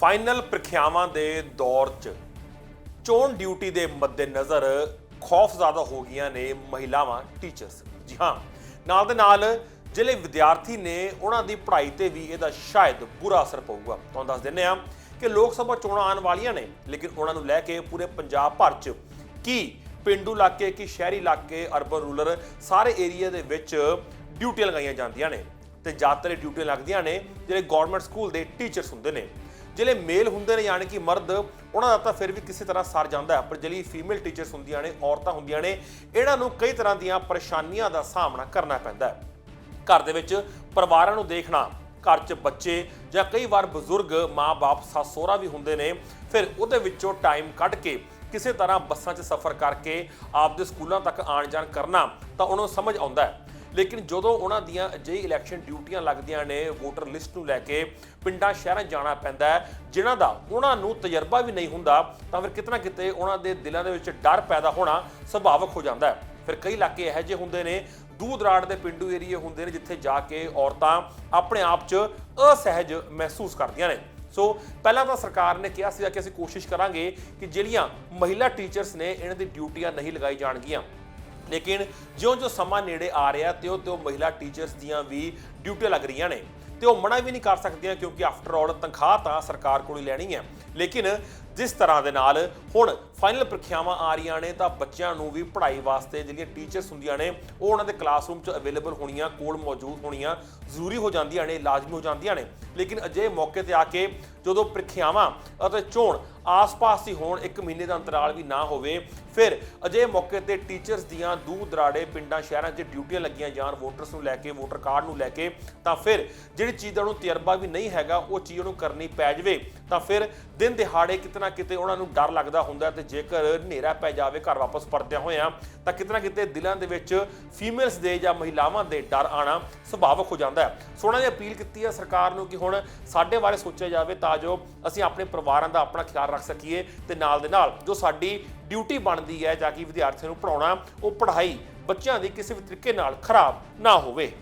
Final ਪ੍ਰੀਖਿਆਵਾਂ ਦੇ ਦੌਰ 'ਚ ਚੋਣ ਡਿਊਟੀ ਦੇ ਮੱਦੇਨਜ਼ਰ ਖੌਫ ਜ਼ਿਆਦਾ ਹੋ ਗਈਆਂ ਨੇ ਮਹਿਲਾਵਾਂ ਟੀਚਰਸ ਜੀ ਹਾਂ, ਨਾਲ ਦੇ ਨਾਲ ਜਿਹੜੇ ਵਿਦਿਆਰਥੀ ਨੇ, ਉਹਨਾਂ ਦੀ ਪੜ੍ਹਾਈ ਤੇ ਵੀ ਇਹਦਾ ਸ਼ਾਇਦ ਬੁਰਾ ਅਸਰ ਪਊਗਾ। ਤੁਹਾਨੂੰ ਦੱਸ ਦਿੰਨੇ ਆ ਕਿ ਲੋਕ ਸਭਾ ਚੋਣਾਂ ਆਉਣ ਵਾਲੀਆਂ ਨੇ, ਲੇਕਿਨ ਉਹਨਾਂ ਨੂੰ ਲੈ ਕੇ ਪੂਰੇ ਪੰਜਾਬ ਭਰ 'ਚ ਕੀ ਪਿੰਡੂ ਇਲਾਕੇ, ਕੀ ਸ਼ਹਿਰੀ ਇਲਾਕੇ ਅਰਬਨ ਰੂਰਲ ਸਾਰੇ ਏਰੀਆ ਦੇ ਵਿੱਚ ਡਿਊਟੀਆਂ ਲਗਾਈਆਂ ਜਾਂਦੀਆਂ ਨੇ। ਤੇ ਜ਼ਿਆਦਾਤਰ ਡਿਊਟੀਆਂ ਲੱਗਦੀਆਂ ਨੇ, ਜਿਹੜੇ ਗਵਰਨਮੈਂਟ ਸਕੂਲ ਦੇ ਟੀਚਰਸ ਹੁੰਦੇ ਨੇ। ਜਿਹੜੇ ਮੇਲ ਹੁੰਦੇ ਨੇ ਯਾਨੀ ਕਿ ਮਰਦ, ਉਹਨਾਂ ਦਾ ਤਾਂ ਫਿਰ ਵੀ ਕਿਸੇ ਤਰ੍ਹਾਂ ਸਰ ਜਾਂਦਾ ਹੈ। ਪਰ ਜਿਹੜੀ ਫੀਮੇਲ ਟੀਚਰਸ ਹੁੰਦੀਆਂ ਨੇ, ਔਰਤਾਂ ਹੁੰਦੀਆਂ ਨੇ, ਇਹਨਾਂ ਨੂੰ ਕਈ ਤਰ੍ਹਾਂ ਦੀਆਂ ਪਰੇਸ਼ਾਨੀਆਂ ਦਾ ਸਾਹਮਣਾ ਕਰਨਾ ਪੈਂਦਾ ਹੈ। ਘਰ ਦੇ ਵਿੱਚ ਪਰਿਵਾਰਾਂ ਨੂੰ ਦੇਖਣਾ, ਘਰ 'ਚ ਬੱਚੇ ਜਾਂ ਕਈ ਵਾਰ ਬਜ਼ੁਰਗ ਮਾਂ-ਬਾਪ ਸੱਸ ਸਹੁਰਾ ਵੀ ਹੁੰਦੇ ਨੇ, ਫਿਰ ਉਹਦੇ ਵਿੱਚੋਂ ਟਾਈਮ ਕੱਢ ਕੇ ਕਿਸੇ ਤਰ੍ਹਾਂ ਬੱਸਾਂ 'ਚ ਸਫ਼ਰ ਕਰਕੇ ਆਪਦੇ ਸਕੂਲਾਂ ਤੱਕ ਆਣ ਜਾਣ ਕਰਨਾ ਤਾਂ ਉਹਨਾਂ ਨੂੰ ਸਮਝ ਆਉਂਦਾ ਹੈ। ਲੇਕਿਨ ਜਦੋਂ ਉਹਨਾਂ ਦੀਆਂ ਅਜਿਹੀ ਇਲੈਕਸ਼ਨ ਡਿਊਟੀਆਂ ਲੱਗਦੀਆਂ ਨੇ ਵੋਟਰ ਲਿਸਟ ਨੂੰ ਲੈ ਕੇ ਪਿੰਡਾਂ, ਸ਼ਹਿਰਾਂ ਜਾਣਾ ਪੈਂਦਾ ਹੈ, ਜਿਨ੍ਹਾਂ ਦਾ ਉਹਨਾਂ ਨੂੰ ਤਜਰਬਾ ਵੀ ਨਹੀਂ ਹੁੰਦਾ, ਤਾਂ ਫਿਰ ਕਿਤਨਾ ਕਿਤੇ ਉਹਨਾਂ ਦੇ ਦਿਲਾਂ ਦੇ ਵਿੱਚ ਡਰ ਪੈਦਾ ਹੋਣਾ ਸੁਭਾਵਕ ਹੋ ਜਾਂਦਾ ਹੈ। ਫਿਰ ਕਈ ਇਲਾਕੇ ਇਹੋ ਜਿਹੇ ਹੁੰਦੇ ਨੇ ਦੂਰ ਦਰਾੜ ਦੇ ਪਿੰਡੂ ਏਰੀਏ ਹੁੰਦੇ ਨੇ, ਜਿੱਥੇ ਜਾ ਕੇ ਔਰਤਾਂ ਆਪਣੇ ਆਪ 'ਚ ਅਸਹਿਜ ਮਹਿਸੂਸ ਕਰਦੀਆਂ ਨੇ। ਸੋ ਪਹਿਲਾਂ ਤਾਂ ਸਰਕਾਰ ਨੇ ਕਿਹਾ ਸੀਗਾ ਕਿ ਅਸੀਂ ਕੋਸ਼ਿਸ਼ ਕਰਾਂਗੇ ਕਿ ਜਿਹੜੀਆਂ ਮਹਿਲਾ ਟੀਚਰਸ ਨੇ, ਇਹਨਾਂ ਦੀ ਡਿਊਟੀਆਂ ਨਹੀਂ ਲਗਾਈ ਜਾਣਗੀਆਂ। ਲੇਕਿਨ ਜਿਉਂ-ਜਿਉਂ ਸਮਾਂ ਨੇੜੇ ਆ ਰਿਹਾ, ਤਿਉਂ-ਤਿਉਂ ਮਹਿਲਾ ਟੀਚਰਸ ਦੀਆਂ ਵੀ ਡਿਊਟੀਆਂ ਲੱਗ ਰਹੀਆਂ ਨੇ। ਤੇ ਉਹ ਮਨਾ ਵੀ ਨਹੀਂ ਕਰ ਸਕਦੀਆਂ ਕਿਉਂਕਿ ਆਫਟਰ ਆਲ ਤਨਖਾਹ ਤਾਂ ਸਰਕਾਰ ਕੋਲ ਹੀ ਲੈਣੀ ਹੈ। ਲੇਕਿਨ ਜਿਸ ਤਰ੍ਹਾਂ ਦੇ ਨਾਲ ਹੁਣ ਫਾਈਨਲ ਪ੍ਰੀਖਿਆਵਾਂ ਆ ਰਹੀਆਂ ਨੇ ਤਾਂ ਬੱਚਿਆਂ ਨੂੰ ਵੀ ਪੜ੍ਹਾਈ ਵਾਸਤੇ ਜਿਹੜੀਆਂ ਟੀਚਰਸ ਹੁੰਦੀਆਂ ਨੇ, ਉਹ ਉਹਨਾਂ ਦੇ ਕਲਾਸਰੂਮ 'ਚ ਅਵੇਲੇਬਲ ਹੋਣੀਆਂ, ਕੋਲ ਮੌਜੂਦ ਹੋਣੀਆਂ, ਜ਼ਰੂਰੀ ਹੋ ਜਾਂਦੀਆਂ ਨੇ, ਲਾਜ਼ਮੀ ਹੋ ਜਾਂਦੀਆਂ ਨੇ। ਲੇਕਿਨ ਅਜੇ ਮੌਕੇ ਤੇ ਆ ਕੇ ਜਦੋਂ ਪ੍ਰੀਖਿਆਵਾਂ ਅਤੇ ਚੋਣ ਆਸ-ਪਾਸ ਹੀ ਹੋਣ, ਇੱਕ ਮਹੀਨੇ ਦਾ ਅੰਤਰਾਲ ਵੀ ਨਾ ਹੋਵੇ, ਫਿਰ ਅਜੇ ਮੌਕੇ ਤੇ ਟੀਚਰਸ ਦੀਆਂ ਦੂਰ ਦਰਾੜੇ ਪਿੰਡਾਂ, ਸ਼ਹਿਰਾਂ 'ਚ ਡਿਊਟੀਆਂ ਲੱਗੀਆਂ ਜਾਣ ਵੋਟਰਸ ਨੂੰ ਲੈ ਕੇ ਵੋਟਰ ਕਾਰਡ ਨੂੰ ਲੈ ਕੇ, ਤਾਂ ਫਿਰ ਜਿਹੜੀ ਚੀਜ਼ ਦਾ ਉਹਨੂੰ ਤਜਰਬਾ ਵੀ ਨਹੀਂ ਹੈਗਾ, ਉਹ ਚੀਜ਼ ਉਹਨੂੰ ਕਰਨੀ ਪੈ ਜਾਵੇ, ਤਾਂ ਫਿਰ ਦਿਨ ਦਿਹਾੜੇ ਕਿਤਨਾ ਕਿਤੇ ਉਹਨਾਂ ਨੂੰ ਡਰ ਲੱਗਦਾ ਹੁੰਦਾ ਤੇ ਜੇਕਰ ਹਨੇਰਾ ਪੈ ਜਾਵੇ, ਘਰ ਵਾਪਸ ਪਰਤਿਆਂ ਹੋਇਆਂ, ਤਾਂ ਕਿਤੇ ਨਾ ਕਿਤੇ ਦਿਲਾਂ ਦੇ ਵਿੱਚ ਫੀਮੇਲਸ ਦੇ ਜਾਂ ਮਹਿਲਾਵਾਂ ਦੇ ਡਰ ਆਣਾ ਸੁਭਾਵਕ ਹੋ ਜਾਂਦਾ ਹੈ। ਸੋਹਣਾ ਨੇ ਅਪੀਲ ਕੀਤੀ ਹੈ ਸਰਕਾਰ ਨੂੰ ਕਿ ਹੁਣ ਸਾਡੇ ਬਾਰੇ ਸੋਚਿਆ ਜਾਵੇ ਤਾਂ ਜੋ ਅਸੀਂ ਆਪਣੇ ਪਰਿਵਾਰਾਂ ਦਾ ਆਪਣਾ ਖਿਆਲ ਰੱਖ ਸਕੀਏ ਤੇ ਨਾਲ ਦੇ ਨਾਲ ਜੋ ਸਾਡੀ ਡਿਊਟੀ ਬਣਦੀ ਹੈ, ਜਾਂ ਕਿ ਵਿਦਿਆਰਥੀਆਂ ਨੂੰ ਪੜਾਉਣਾ ਉਹ ਪੜ੍ਹਾਈ ਬੱਚਿਆਂ ਦੀ ਕਿਸੇ ਵੀ ਤਰੀਕੇ ਨਾਲ ਖਰਾਬ ਨਾ ਹੋਵੇ।